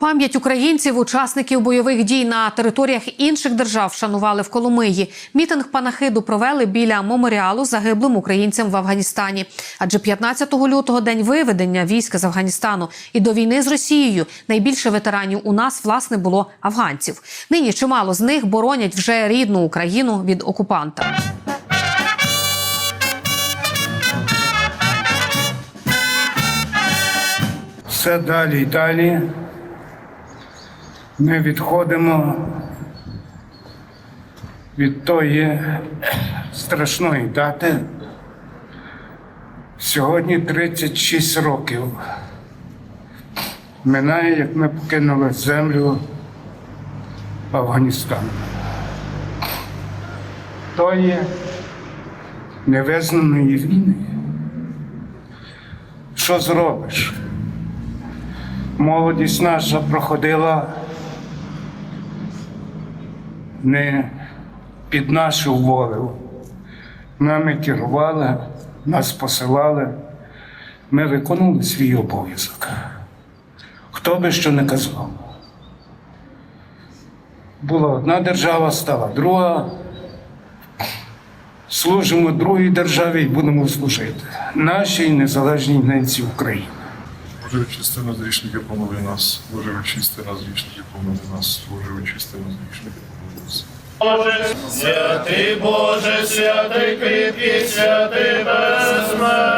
Пам'ять українців, учасників бойових дій на територіях інших держав вшанували в Коломиї. Мітинг панахиду провели біля меморіалу загиблим українцям в Афганістані. Адже 15 лютого день виведення війська з Афганістану і до війни з Росією найбільше ветеранів у нас власне було афганців. Нині чимало з них боронять вже рідну Україну від окупанта. Все далі і далі. Ми відходимо від тої страшної дати. Сьогодні 36 років. Минає, як ми покинули землю Афганістану. Тої невизнаної війни. Що зробиш? Молодість наша проходила не під нашу волю. Нами керували, нас посилали. Ми виконували свій обов'язок. Хто би що не казав. Була одна держава, стала друга. Служимо другій державі і будемо служити нашій незалежній ненці України. Боже, очисти нас грішники, помили нас. Боже, очисти нас грішники, помили нас. Боже, очисти нас грішники, нас. Святий Боже, святий кріпкий, святий безсмертний.